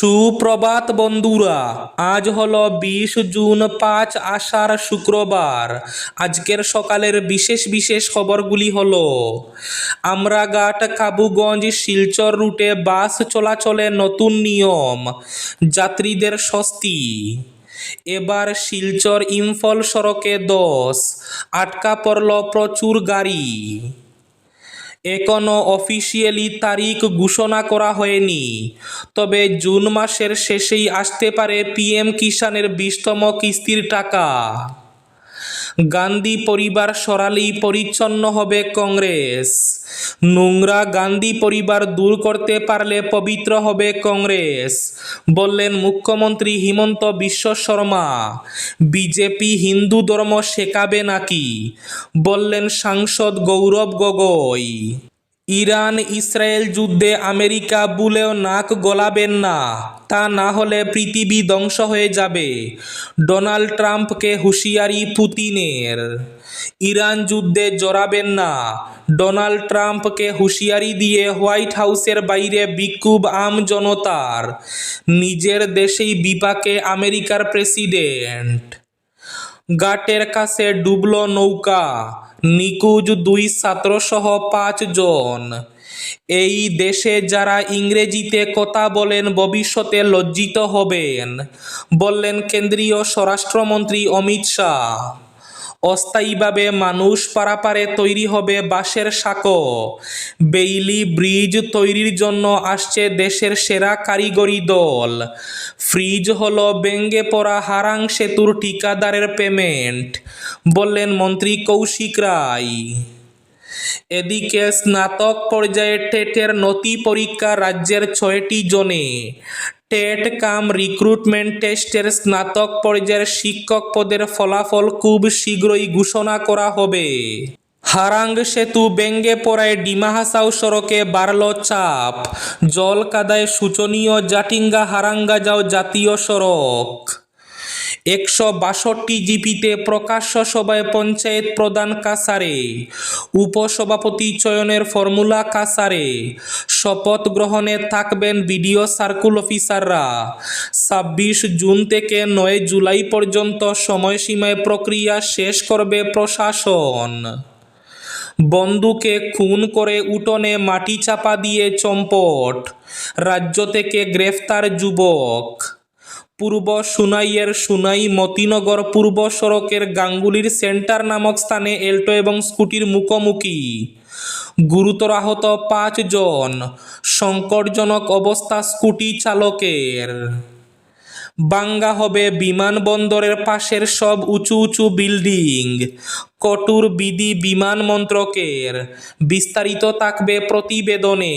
সুপ্রভাত বন্ধুরা, আজ হলো বিশ জুন পাঁচ আষাঢ় শুক্রবার। আজকের সকালের বিশেষ বিশেষ খবরগুলি হল, আমরাঘাট, কাবুগঞ্জ, শিলচর রুটে বাস চলাচলে নতুন নিয়ম, যাত্রীদের স্বস্তি। এবার শিলচর ইম্ফল সড়কে দশ, আটকা পড়ল প্রচুর গাড়ি। এখনও অফিসিয়ালি তারিখ ঘোষণা করা হয়নি। তবে জুন মাসের শেষেই আসতে পারে পিএম কিষাণের বিশতম কিস্তির টাকা। গান্ধী পরিবার সরালেই পরিচ্ছন্ন হবে কংগ্রেস। নোংরা গান্ধী পরিবার দূর করতে পারলে পবিত্র হবে কংগ্রেস, বললেন মুখ্যমন্ত্রী হিমন্ত বিশ্ব শর্মা। বিজেপি হিন্দু ধর্ম শেখাবে নাকি? বললেন সাংসদ গৌরব গগৈ। ইরান ইসরায়েল যুদ্ধে আমেরিকা বুলেও নাক গলাবেন না। তা না হলে পৃথিবী ধ্বংস হয়ে যাবে। ডোনাল্ড ট্রাম্পকে হুঁশিয়ারি পুতিনের। ইরান যুদ্ধে জড়াবেন না। ডোনাল্ড ট্রাম্পকে হুঁশিয়ারি দিয়ে হোয়াইট হাউসের বাইরে বিক্ষোভ আম জনতার। নিজের দেশেই বিপাকে আমেরিকার প্রেসিডেন্ট। গাটের কাছে ডুবল নৌকা। নিখোঁজ দুই ছাত্রসহ পাঁচজন এই দেশে যারা ইংরেজিতে কথা বলেন ভবিষ্যতে লজ্জিত হবেন। বললেন কেন্দ্রীয় স্বরাষ্ট্রমন্ত্রী অমিত শাহ। অস্থায়ীভাবে মানুষ পারাপারে তৈরি হবে বাঁশের সাঁকো। বেইলি ব্রিজ তৈরির জন্য আসছে দেশের সেরা কারিগরি দল। ফ্রিজ হলো ব্যঙ্গে পড়া হারাং সেতুর ঠিকাদারের পেমেন্ট। বললেন মন্ত্রী কৌশিক রায়। এদিকে স্নাতক পর্যায়ে টেটের নথি পরীক্ষা রাজ্যের ছয়টি জোনে। টেট কাম রিক্রুটমেন্ট টেস্টের স্নাতক পর্যায়ের শিক্ষক পদের ফলাফল খুব শীঘ্রই ঘোষণা করা হবে। হারাং সেতু ব্যঙ্গে পড়ায় ডিমা হাসাও সড়কে বাড়ল চাপ। জল কাদায় শোচনীয় জাটিঙ্গা হারাঙ্গা যাও জাতীয় সড়ক। একশো বাষট্টি জিপিতে প্রকাশ্য সভায় পঞ্চায়েত প্রধান কাসারে উপসভাপতি চয়নের ফর্মুলা কাসারে শপথ গ্রহণে থাকবেন বিডিও সার্কুল অফিসাররা। ছাব্বিশ জুন থেকে নয় জুলাই পর্যন্ত সময়সীমায় প্রক্রিয়া শেষ করবে প্রশাসন। বন্দুকে খুন করে উঠোনে মাটি চাপা দিয়ে চম্পট, রাজ্য থেকে গ্রেফতার যুবক। পূর্ব সুনাইয়ের সুনাই মতিনগর পূর্ব সড়কের গাঙ্গুলির সেন্টার নামক স্থানে এল্টো এবং স্কুটির মুখোমুখি। গুরুতর আহত পাঁচজন সংকটজনক অবস্থা স্কুটি চালকের। বাঙ্গা হবে বিমানবন্দরের পাশের সব উঁচু উঁচু বিল্ডিং। কটুর বিধি বিমান মন্ত্রকের। বিস্তারিত থাকবে প্রতিবেদনে।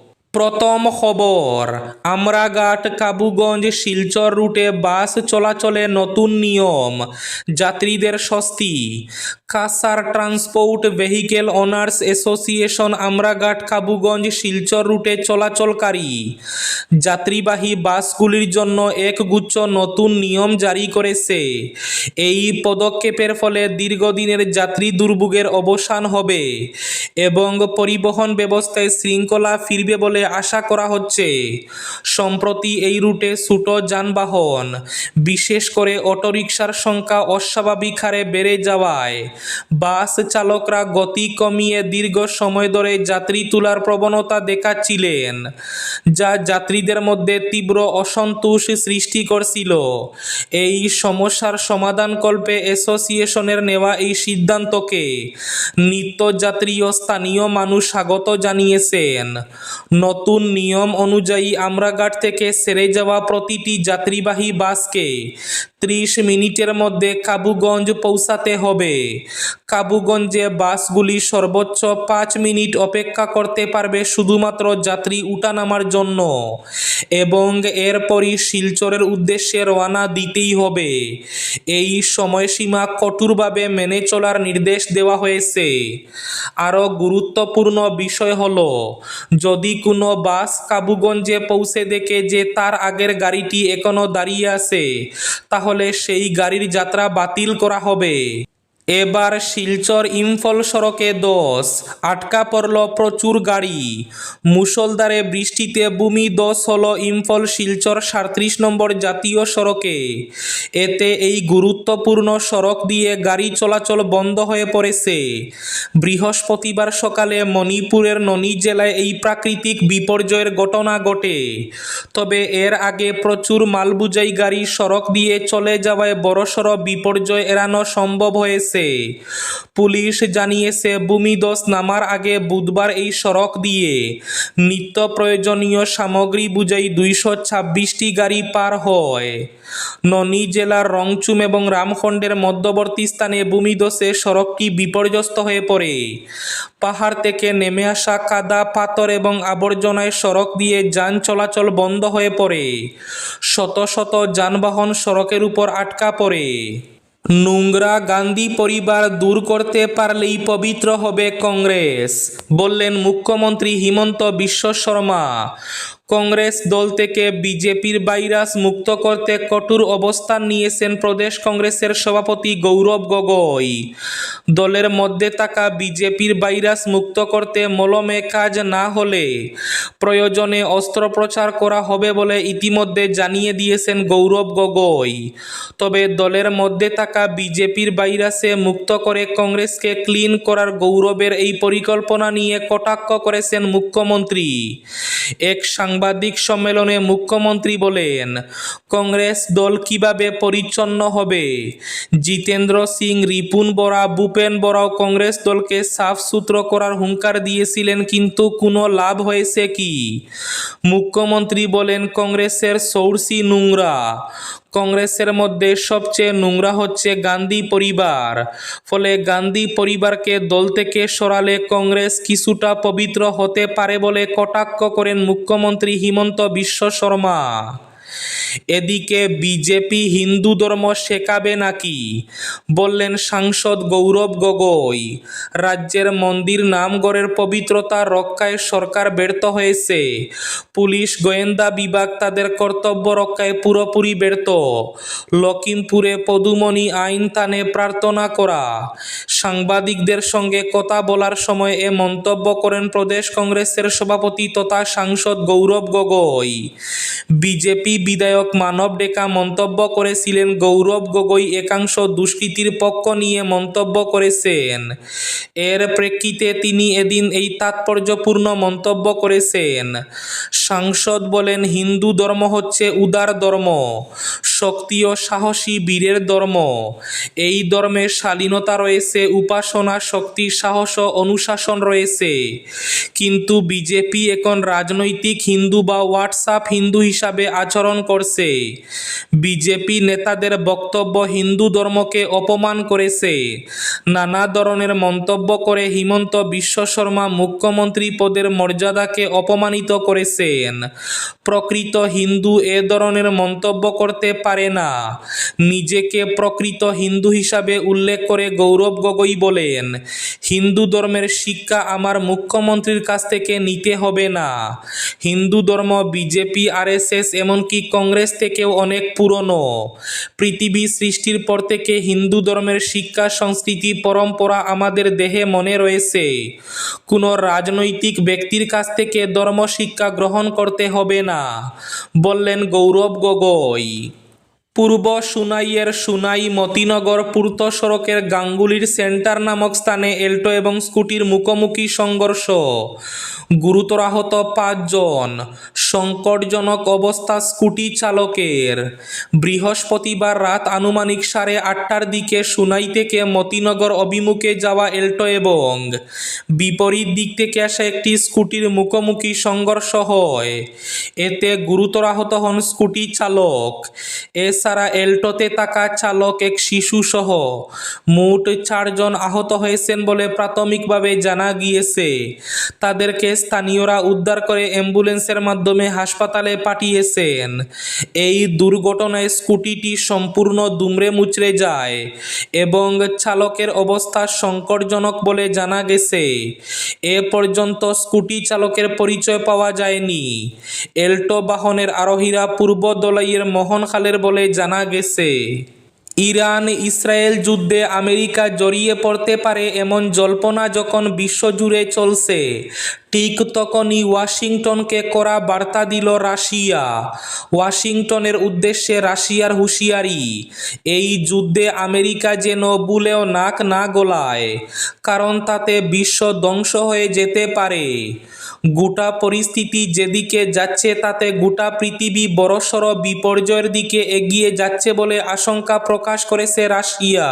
প্রথম খবর আমরাঘাট কাবুগঞ্জ শিলচর রুটে বাস চলাচলে নতুন নিয়ম যাত্রীদের স্বস্তি। Cachar transport vehicle owners association Amraghat, Kabuganj, Silchar রুটে চলাচলকারী। যাত্রীবাহী বাসগুলির জন্য একগুচ্ছ নতুন নিয়ম জারি করেছে। এই পদক্ষেপের ফলে দীর্ঘদিনের যাত্রী দুর্ভোগের অবসান হবে এবং পরিবহন ব্যবস্থায় শৃঙ্খলা ফিরবে বলে আশা করা হচ্ছে। সম্প্রতি এই রুটে ছোট যানবাহন, বিশেষ করে অটোরিকশার সংখ্যা অস্বাভাবিক হারে বেড়ে যাওয়ায় বাস চালকরা গতি কমিয়ে দীর্ঘ সময় ধরে যাত্রী তোলার প্রবণতা দেখাচ্ছিলেন, যা যাত্রীদের মধ্যে তীব্র অসন্তোষ সৃষ্টি করছিল। এই সমস্যার সমাধানকল্পে অ্যাসোসিয়েশনের নেওয়া এই সিদ্ধান্তকে নিত্যযাত্রী ও স্থানীয় মানুষ স্বাগত জানিয়েছেন। নতুন নিয়ম অনুযায়ী আমরাঘাট থেকে সেরে যাওয়া প্রতিটি যাত্রীবাহী বাসকে ত্রিশ মিনিটের মধ্যে কাবুগঞ্জ পৌঁছাতে হবে। কাবুগঞ্জে বাসগুলি সর্বোচ্চ পাঁচ মিনিট অপেক্ষা করতে পারবে শুধুমাত্র যাত্রী উঠানামার জন্য এবং এরপরই শিলচরের উদ্দেশ্যে রওনা দিতেই হবে। এই সময়সীমা কঠোরভাবে মেনে চলার নির্দেশ দেওয়া হয়েছে। আরও গুরুত্বপূর্ণ বিষয় হলো, যদি কোনো বাস কাবুগঞ্জে পৌঁছে দেখে যে তার আগের গাড়িটি এখনও দাঁড়িয়ে আছে, তাহলে সেই গাড়ির যাত্রা বাতিল করা হবে। এবার শিলচর ইম্ফল সড়কে দোষ আটকা পড়ল প্রচুর গাড়ি। মুষলধারে বৃষ্টিতে ভূমি দোষ হল ইম্ফল শিলচর সাঁত্রিশ নম্বর জাতীয় সড়কে। এতে এই গুরুত্বপূর্ণ সড়ক দিয়ে গাড়ি চলাচল বন্ধ হয়ে পড়েছে। বৃহস্পতিবার সকালে মণিপুরের ননি জেলায় এই প্রাকৃতিক বিপর্যয়ের ঘটনা ঘটে। তবে এর আগে প্রচুর মালবোঝাই গাড়ি সড়ক দিয়ে চলে যাওয়ায় বড়সড় বিপর্যয় এড়ানো সম্ভব হয়েছে। পুলিশ জানিয়েছে ভূমিদস নামার আগে বুধবার এই সড়ক দিয়ে নিত্য প্রয়োজনীয় সামগ্রী বুঝাই দুইশো ছাব্বিশটি গাড়ি পার হয়। ননি জেলার রংচুম এবং রামখণ্ডের মধ্যবর্তী স্থানে ভূমিদসে সড়কটি বিপর্যস্ত হয়ে পড়ে। পাহাড় থেকে নেমে আসা কাদা, পাথর এবং আবর্জনায় সড়ক দিয়ে যান চলাচল বন্ধ হয়ে পড়ে। শত শত যানবাহন সড়কের উপর আটকা পড়ে। নোংরা গান্ধী পরিবার দূর করতে পারলেই পবিত্র হবে কংগ্রেস বললেন মুখ্যমন্ত্রী হিমন্ত বিশ্ব শর্মা। কংগ্রেস দল থেকে বিজেপির ভাইরাস মুক্ত করতে কঠোর অবস্থান নিয়েছেন প্রদেশ কংগ্রেসের সভাপতি গৌরব গগৈ। দলের মধ্যে থাকা বিজেপির ভাইরাস মুক্ত করতে মলমে কাজ না হলে প্রয়োজনে অস্ত্রোপচার করা হবে বলে ইতিমধ্যে জানিয়ে দিয়েছেন গৌরব গগৈ। তবে দলের মধ্যে থাকা বিজেপির ভাইরাসে মুক্ত করে কংগ্রেসকে ক্লিন করার গৌরবের এই পরিকল্পনা নিয়ে কটাক্ষ করেছেন মুখ্যমন্ত্রী। এক সাংবাদিক সম্মেলনে মুখ্যমন্ত্রী বলেন, কংগ্রেস দল কীভাবে পরিচ্ছন্ন হবে? জিতেন্দ্র সিং, রিপুন বরা, ভূপেন বরাও কংগ্রেস দলকে সাফ সুতরো করার হুঙ্কার দিয়েছিলেন, কিন্তু কোনো লাভ হয়েছে কি? মুখ্যমন্ত্রী বলেন, কংগ্রেসের সৌরসি নোংরা। কংগ্রেসের মধ্যে সবচেয়ে নোংরা হচ্ছে গান্ধী পরিবার। ফলে গান্ধী পরিবারকে দল থেকে সরালে কংগ্রেস কিছুটা পবিত্র হতে পারে বলে কটাক্ষ করেন মুখ্যমন্ত্রী হিমন্ত বিশ্ব শর্মা। এদিকে বিজেপি হিন্দু ধর্ম শেখাবে নাকি? বললেন, সাংসদ গৌরব গগৈ, রাজ্যের মন্দির নামগড়ের পবিত্রতা রক্ষায় সরকার ব্যর্থ হয়েছে। পুলিশ, গোয়েন্দা বিভাগ তাদের কর্তব্য রক্ষায় পুরোপুরি ব্যর্থ। লখিমপুরে পদুমণি আইন টানে প্রার্থনা করা। সাংবাদিকদের সঙ্গে কথা বলার সময় এ মন্তব্য করেন প্রদেশ কংগ্রেসের সভাপতি তথা সাংসদ গৌরব গগৈ। বিজেপি বিধায়ক মানব ডেকা মন্তব্য করেছিলেন, গৌরব গগৈ একাংশ দুষ্কৃতীর পক্ষ নিয়ে মন্তব্য করেছেন। এর প্রেক্ষিতে তিনি এদিন এই তাৎপর্যপূর্ণ মন্তব্য করেছেন। সাংসদ বলেন, হিন্দু ধর্ম হচ্ছে উদার ধর্ম। শক্তি ও সাহসী বীরের ধর্ম। এই ধর্মে শালীনতা রয়েছে, উপাসনা, শক্তি, সাহস ও অনুশাসন রয়েছে। কিন্তু বিজেপি এখন রাজনৈতিক হিন্দু বা হোয়াটসঅ্যাপ হিন্দু হিসাবে আচরণ করছে। বিজেপি নেতাদের বক্তব্য হিন্দু ধর্মকে অপমান করেছে। নানা ধরনের মন্তব্য করে হিমন্ত বিশ্ব শর্মা মুখ্যমন্ত্রী পদের মর্যাদাকে অপমানিত করেছেন। প্রকৃত হিন্দু এ ধরনের মন্তব্য করতে পারে না। নিজেকে প্রকৃত হিন্দু হিসাবে উল্লেখ করে গৌরব গগৈ বলেন, হিন্দু ধর্মের শিক্ষা আমার মুখ্যমন্ত্রীর কাছ থেকে নিতে হবে না। হিন্দু ধর্ম বিজেপি, আরএসএস, এমনকি কংগ্রেস থেকেও অনেক পুরনো। পৃথিবী সৃষ্টির পর থেকে হিন্দু ধর্মের শিক্ষা, সংস্কৃতি, পরম্পরা আমাদের দেহে মনে রয়েছে। কোনো রাজনৈতিক ব্যক্তির কাছ থেকে ধর্ম শিক্ষা গ্রহণ করতে হবে না। বললেন গৌরব গগৈ। পূর্ব সুনাইয়ের সুনাই মতিনগর পূর্ত সড়কের গাঙ্গুলির সেন্টার নামক স্থানে এল্টো এবং স্কুটির মুখোমুখি সংঘর্ষ। গুরুতর আহত পাঁচজন। সংকটজনক অবস্থা স্কুটি চালকের। বৃহস্পতিবার রাত আনুমানিক সাড়ে আটটার দিকে সুনাই থেকে মতিনগর অভিমুখে যাওয়া এল্টো এবং বিপরীত দিক থেকে আসা একটি স্কুটির মুখোমুখি সংঘর্ষ হয়। এতে গুরুতর আহত হন স্কুটি চালক। এস এছাড়া এল্টোতে থাকা চালক এক শিশুসহ মোট চারজন আহত হয়েছেন বলে প্রাথমিকভাবে জানা গিয়েছে। তাদেরকে স্থানীয়রা উদ্ধার করে অ্যাম্বুলেন্সের মাধ্যমে হাসপাতালে পাঠিয়েছেন। এই দুর্ঘটনায় স্কুটিটি সম্পূর্ণ দুমড়ে মুচড়ে যায় এবং চালকের অবস্থা সংকটজনক বলে জানা গেছে। এ পর্যন্ত স্কুটি চালকের পরিচয় পাওয়া যায়নি। এল্টো বাহনের আরোহীরা পূর্ব দলাইয়ের মোহনখালের বলে জানা গেছে। ইরান, ইসরায়েল যুদ্ধে আমেরিকা জড়িয়ে পড়তে পারে এমন জল্পনা যখন বিশ্বজুড়ে চলছে। ঠিক তখনই ওয়াশিংটনকে করা বার্তা দিল রাশিয়া। ওয়াশিংটনের উদ্দেশ্যে রাশিয়ার হুঁশিয়ারি, এই যুদ্ধে আমেরিকা যেন বুলেও নাক না গলায়, কারণ তাতে বিশ্ব ধ্বংস হয়ে যেতে পারে। গোটা পরিস্থিতি যেদিকে যাচ্ছে তাতে গোটা পৃথিবী বড়সড় বিপর্যয়ের দিকে এগিয়ে যাচ্ছে বলে আশঙ্কা প্রকাশ করেছে রাশিয়া।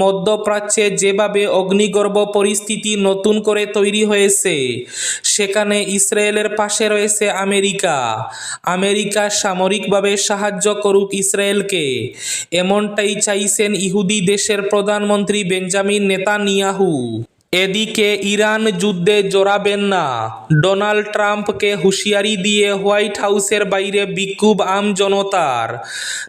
মধ্যপ্রাচ্যে যেভাবে অগ্নিগর্ভ পরিস্থিতি নতুন করে তৈরি হয়েছে, সেখানে ইসরায়েলের পাশে রয়েছে আমেরিকা। আমেরিকা সামরিকভাবে সাহায্য করুক ইসরায়েলকে। এমনটাই চাইছেন ইহুদি দেশের প্রধানমন্ত্রী বেঞ্জামিন নেতানিয়াহু। এদিকে ইরান যুদ্ধে জড়াবেন না। ডোনাল্ড ট্রাম্পকে হুঁশিয়ারি দিয়ে হোয়াইট হাউসের বাইরে বিক্ষোভ আম জনতার।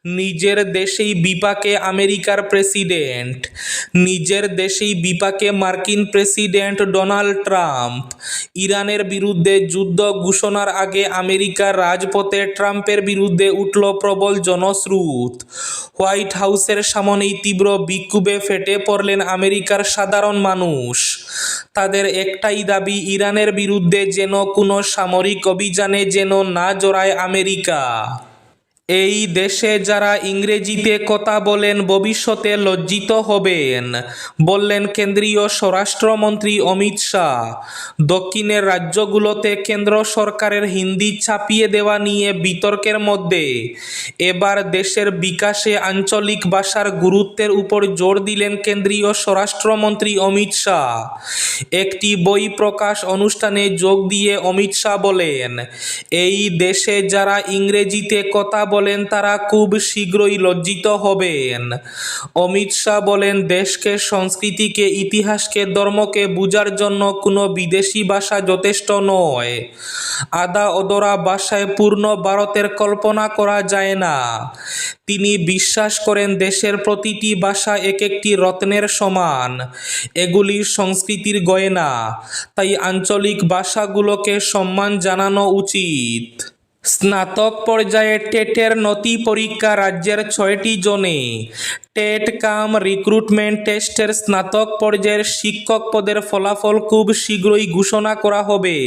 নিজের দেশেই বিপাকে আমেরিকার প্রেসিডেন্ট। নিজের দেশেই বিপাকে মার্কিন প্রেসিডেন্ট ডোনাল্ড ট্রাম্প। ইরানের বিরুদ্ধে যুদ্ধ ঘোষণার আগে আমেরিকার রাজপথে ট্রাম্পের বিরুদ্ধে উঠল প্রবল জনস্রোত। হোয়াইট হাউসের সামনেই তীব্র বিক্ষোভে ফেটে পড়লেন আমেরিকার সাধারণ মানুষ। তাদের একটাই দাবি ইরানের বিরুদ্ধে যেন কোনো সামরিক অভিযানে যেন না জড়ায় আমেরিকা। এই দেশে যারা ইংরেজিতে কথা বলেন ভবিষ্যতে লজ্জিত হবেন। বললেন কেন্দ্রীয় স্বরাষ্ট্রমন্ত্রী অমিত শাহ। দক্ষিণের রাজ্যগুলোতে কেন্দ্র সরকারের হিন্দি ছাপিয়ে দেওয়া নিয়ে বিতর্কের মধ্যে। এবার দেশের বিকাশে আঞ্চলিক ভাষার গুরুত্বের উপর জোর দিলেন কেন্দ্রীয় স্বরাষ্ট্রমন্ত্রী অমিত শাহ। একটি বই প্রকাশ অনুষ্ঠানে যোগ দিয়ে অমিত শাহ বলেন, এই দেশে যারা ইংরেজিতে কথা তারা খুব শীঘ্রই লজ্জিত হবেন। অমিত শাহ বলেন, দেশকে, সংস্কৃতিকে, ইতিহাসকে, ধর্মকে বুঝার জন্য কোনো বিদেশি ভাষা যথেষ্ট নয়। আদা অদরা ভাষায় পূর্ণ ভারতের কল্পনা করা যায় না। তিনি বিশ্বাস করেন, দেশের প্রতিটি ভাষা এক একটি রত্নের সমান। এগুলি সংস্কৃতির গয়না। তাই আঞ্চলিক ভাষাগুলোকে সম্মান জানানো উচিত। স্নাতক পর্যায়ে টেটের নথি পরীক্ষা রাজ্যের ছয়টি জোনে। টেট কাম রিক্রুটমেন্ট টেস্টের স্নাতক পর্যায়ের শিক্ষক পদের ফলাফল খুব শীঘ্রই ঘোষণা করা হবে।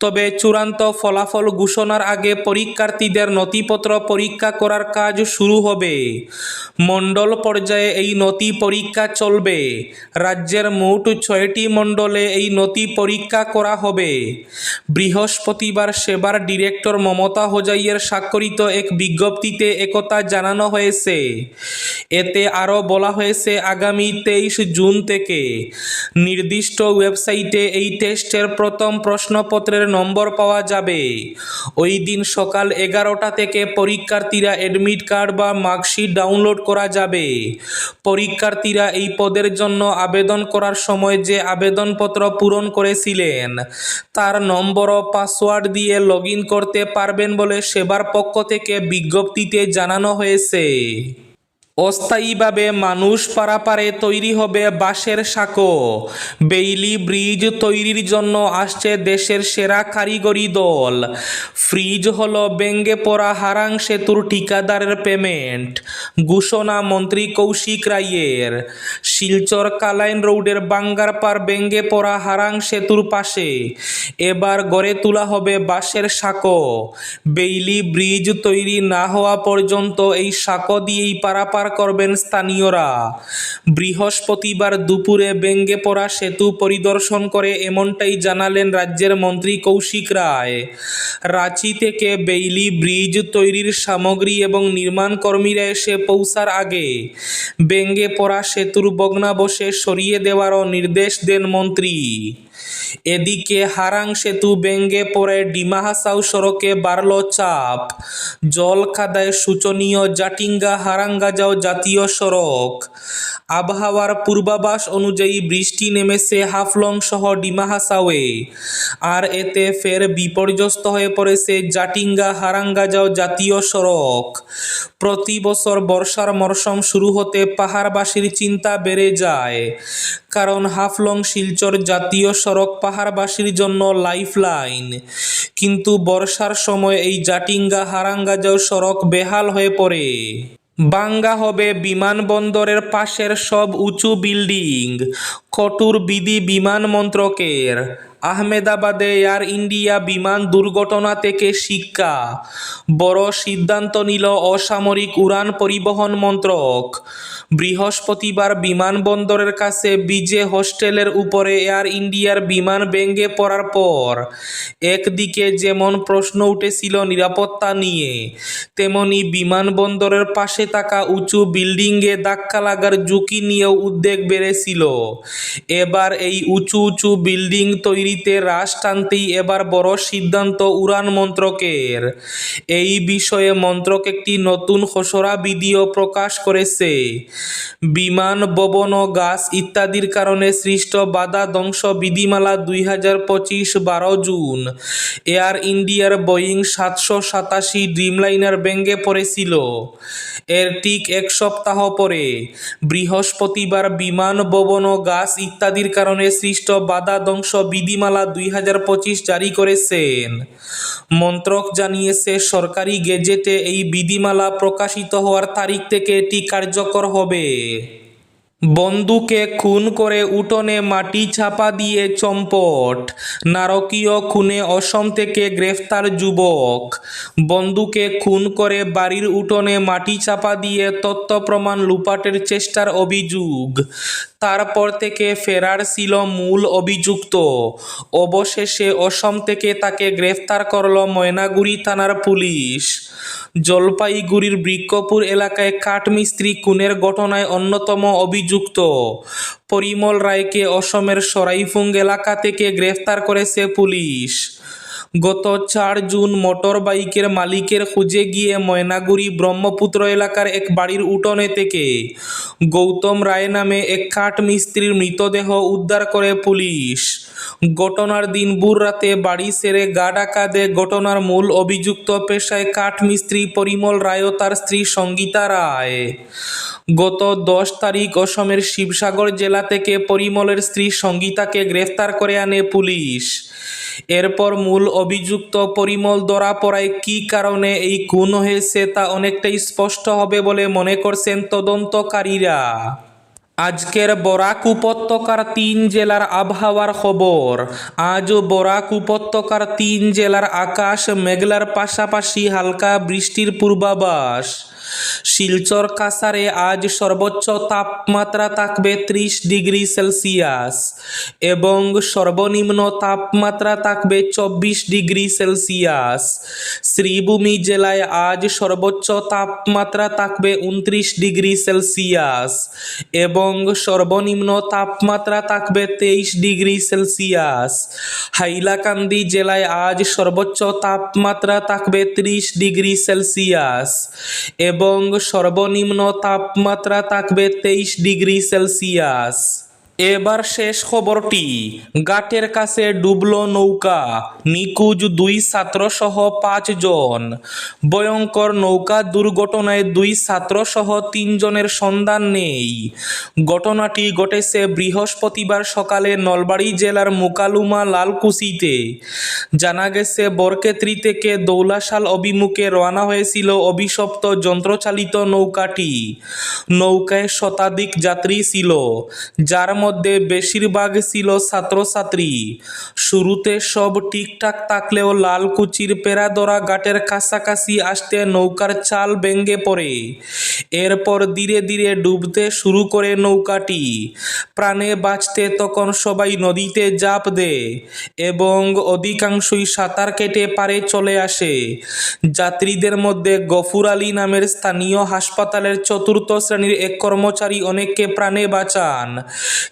তবে চূড়ান্ত ফলাফল ঘোষণার আগে পরীক্ষার্থীদের নথিপত্র পরীক্ষা করার কাজ শুরু হবে। মণ্ডল পর্যায়ে এই নথি পরীক্ষা চলবে। রাজ্যের মোট ছয়টি মণ্ডলে এই নথি পরীক্ষা করা হবে। বৃহস্পতিবার সেবার ডিরেক্টর মমতা হোজাইয়ের স্বাক্ষরিত এক বিজ্ঞপ্তিতে একথা জানানো হয়েছে। এতে আরও বলা হয়েছে, আগামী তেইশ জুন থেকে নির্দিষ্ট ওয়েবসাইটে এই টেস্টের প্রথম প্রশ্নপত্রের নম্বর পাওয়া যাবে। ওই দিন সকাল এগারোটা থেকে পরীক্ষার্থীরা অ্যাডমিট কার্ড বা মার্কশিট ডাউনলোড করা যাবে। পরীক্ষার্থীরা এই পদের জন্য আবেদন করার সময় যে আবেদনপত্র পূরণ করেছিলেন, তার নম্বর ও পাসওয়ার্ড দিয়ে লগ করতে পারবেন বলে সেবার পক্ষ থেকে বিজ্ঞপ্তিতে জানানো হয়েছে। অস্থায়ীভাবে মানুষ পারাপারে তৈরি হবে বাঁশের সাঁকো। বেইলি ব্রিজ তৈরির জন্য আসছে দেশের সেরা কারিগরি দল। ফ্রিজ হল ব্যঙ্গে পড়া হারাং সেতুর ঠিকাদারের পেমেন্ট, ঘোষণা মন্ত্রী কৌশিক রায়ের। শিলচর কালাইন রোডের বাঙ্গারপার ব্যঙ্গে পড়া হারাং সেতুর পাশে। এবার গড়ে তোলা হবে বাঁশের সাঁকো। বেইলি ব্রিজ তৈরি না হওয়া পর্যন্ত এই সাঁকো দিয়েই পারাপার করবেন স্থানীয়রা। বৃহস্পতিবার দুপুরে ব্যঙ্গে পড়া সেতু পরিদর্শন করে এমনটাই জানালেন রাজ্যের মন্ত্রী কৌশিক রায়। রাঁচি থেকে বেইলি ব্রিজ তৈরির সামগ্রী এবং নির্মাণ কর্মীরা এসে পৌঁছার আগে ব্যঙ্গে পড়া সেতুর বক্স ভগ্নাবশে সরিয়ে দেওয়ারও নির্দেশ দেন মন্ত্রী। এদিকে হারাং সেতু ব্যঙ্গে পড়ে ডিমা হাসাও সড়কে বাড়ল চাপ। জল কাদায় শোচনীয় জাটিঙ্গা হারাঙ্গাজাও জাতীয় সড়ক। আবহাওয়ার পূর্বাভাস অনুযায়ী বৃষ্টি নেমেছে হাফলং সহ ডিমা হাসাওয়ে আর এতে ফের বিপর্যস্ত হয়ে পড়েছে জাটিঙ্গা হারাঙ্গাজাও জাতীয় সড়ক। প্রতি বছর বর্ষার মরশুম শুরু হতে পাহাড়বাসীর চিন্তা বেড়ে যায়। কারণ হাফলং শিলচর জাতীয় সড়ক পাহাড়বাসীর জন্য লাইফলাইন। কিন্তু বর্ষার সময় এই জাটিঙ্গা হারাঙ্গাজাও সড়ক বেহাল হয়ে পড়ে। বাঙ্গা হবে বিমানবন্দরের পাশের সব উঁচু বিল্ডিং। কটুর বিধি বিমান মন্ত্রকের আহমেদাবাদে এয়ার ইন্ডিয়া বিমান দুর্ঘটনা থেকে শিক্ষা। বড় সিদ্ধান্ত নিল অসামরিক উড়ান পরিবহন মন্ত্রক। বৃহস্পতিবার বিমানবন্দরের কাছে বিজে হোস্টেলের উপরে এয়ার ইন্ডিয়ার বিমান ভেঙে পড়ার পর একদিকে যেমন প্রশ্ন উঠেছিল নিরাপত্তা নিয়ে, তেমনি বিমানবন্দরের পাশে থাকা উঁচু বিল্ডিংয়ে ধাক্কা লাগার ঝুঁকি নিয়েও উদ্বেগ বেড়েছিল। এবার এই উঁচু উঁচু বিল্ডিং তৈরিতে হ্রাস টানতেই এবার বড় সিদ্ধান্ত উড়ান মন্ত্রকের। এই বিষয়ে মন্ত্রক একটি নতুন খসড়া ভিডিও প্রকাশ করেছে। বিমান, ভবন ও গাছ ইত্যাদির কারণে সৃষ্ট বাধা ধ্বংস বিধিমালা দুই হাজার পঁচিশ বারো জুন। এয়ার ইন্ডিয়ার বোয়িং সাতশো সাতাশি ড্রিমলাইনার ভেঙে পড়েছিল। এর ঠিক এক সপ্তাহ পরে বৃহস্পতিবার বিমান, ভবন ও গাছ ইত্যাদির কারণে সৃষ্ট বাধা ধ্বংস বিধিমালা দুই হাজার পঁচিশ জারি করেছেন। মন্ত্রক জানিয়েছে, সরকারি গেজেটে এই বিধিমালা প্রকাশিত হওয়ার তারিখ থেকে এটি কার্যকর হবে। বন্দুকে খুন করে উঠোনে মাটি ছাপা দিয়ে চম্পট। নারকীয় খুনে অসম থেকে গ্রেফতার যুবক। বন্দুকে খুন করে বাড়ির উঠোনে মাটি চাপা দিয়ে তথ্য প্রমাণ লুপাটের চেষ্টার অভিযোগ। তারপর থেকে ফেরার ছিল মূল অভিযুক্ত। অবশেষে অসম থেকে তাকে গ্রেফতার করল ময়নাগুড়ি থানার পুলিশ। জলপাইগুড়ির বৃক্ষপুর এলাকায় কাঠমিস্ত্রি খুনের ঘটনায় অন্যতম অভিযুক্ত। পরিমল রায়কে অসমের সরাইফুং এলাকা থেকে গ্রেফতার করেছে পুলিশ। গত চার জুন মোটর বাইকের মালিকের খুঁজে গিয়ে ময়নাগুড়ি ব্রহ্মপুত্র এলাকার এক বাড়ির উঠোনে থেকে গৌতম রায় নামে এক কাঠ মিস্ত্রির মৃতদেহ উদ্ধার করে পুলিশ। ঘটনার দিন ভোর রাতে বাড়ি সেরে গা ডাকা দে ঘটনার মূল অভিযুক্ত পেশায় কাঠ মিস্ত্রি পরিমল রায় ও তার স্ত্রী সঙ্গীতা রায়। গত দশ তারিখ অসমের শিবসাগর জেলা থেকে পরিমলের স্ত্রী সঙ্গীতাকে গ্রেফতার করে আনে পুলিশ। এরপর মূল অভিযুক্ত পরিমল ধরা পড়ায় কী কারণে এই খুন হয়েছে তা অনেকটাই স্পষ্ট হবে বলে মনে করছেন তদন্তকারীরা। আজকের বরাক উপত্যকার তিন জেলার আবহাওয়ার খবর। আজও বরাক উপত্যকার তিন জেলার আকাশ মেঘলার পাশাপাশি হালকা বৃষ্টির পূর্বাভাস। শিলচর কাসারে আজ সর্বোচ্চ তাপমাত্রা থাকবে ত্রিশ ডিগ্রি সেলসিয়াস এবং সর্বনিম্ন তাপমাত্রা থাকবে চব্বিশ ডিগ্রি সেলসিয়াস। শ্রীভূমি জেলায় আজ সর্বোচ্চ তাপমাত্রা থাকবে উনত্রিশ ডিগ্রি সেলসিয়াস এবং সর্বনিম্ন তাপমাত্রা থাকবে তেইশ ডিগ্রি সেলসিয়াস। হাইলাকান্দি জেলায় আজ সর্বোচ্চ তাপমাত্রা থাকবে ত্রিশ ডিগ্রি সেলসিয়াস এবং সর্বনিম্ন তাপমাত্রা থাকবে তেইশ ডিগ্রি সেলসিয়াস। এবার শেষ খবরটি। গাটের কাছে ডুবল নৌকা নিকুজ দুই ছাত্রসহ পাঁচজন ভয়ঙ্কর নৌকা দুর্ঘটনায় দুই ছাত্রসহ তিনজনের সন্ধান নেই। ঘটনাটি ঘটেছে বৃহস্পতিবার সকালে নলবাড়ি জেলার মুকালুমা লালকুচিতে জানা গেছে, বরকেত্রী থেকে দৌলাশাল অভিমুখে রওনা হয়েছিল অভিশপ্ত যন্ত্রচালিত নৌকাটি। নৌকায় শতাধিক যাত্রী ছিল, যার মধ্যে মধ্যে বেশিরভাগ ছিল ছাত্রছাত্রী। শুরুতে সব ঠিকঠাক থাকলেও লালকুচির পেরাদরা ঘাটের কাছাকাছি আসতে নৌকার চাল ভেঙে পড়ে। এরপর ধীরে ধীরে ডুবতে শুরু করে নৌকাটি। প্রাণে বাঁচতে তখন সবাই নদীতে ঝাঁপ দেয় এবং অধিকাংশই সাঁতার কেটে পারে চলে আসে। যাত্রীদের মধ্যে গফুর আলী নামের স্থানীয় হাসপাতালের চতুর্থ শ্রেণির এক কর্মচারী অনেককে প্রাণে বাঁচান।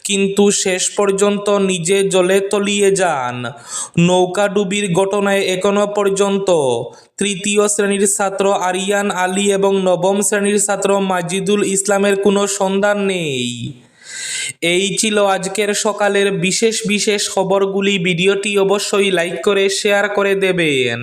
কিন্তু শেষ পর্যন্ত নিজে জলে তলিয়ে যান। নৌকাডুবির ঘটনায় এখনও পর্যন্ত তৃতীয় শ্রেণির ছাত্র আরিয়ান আলী এবং নবম শ্রেণির ছাত্র মাজিদুল ইসলামের কোনো সন্ধান নেই। এই ছিল আজকের সকালের বিশেষ বিশেষ খবরগুলি। ভিডিওটি অবশ্যই লাইক করে, শেয়ার করে দেবেন।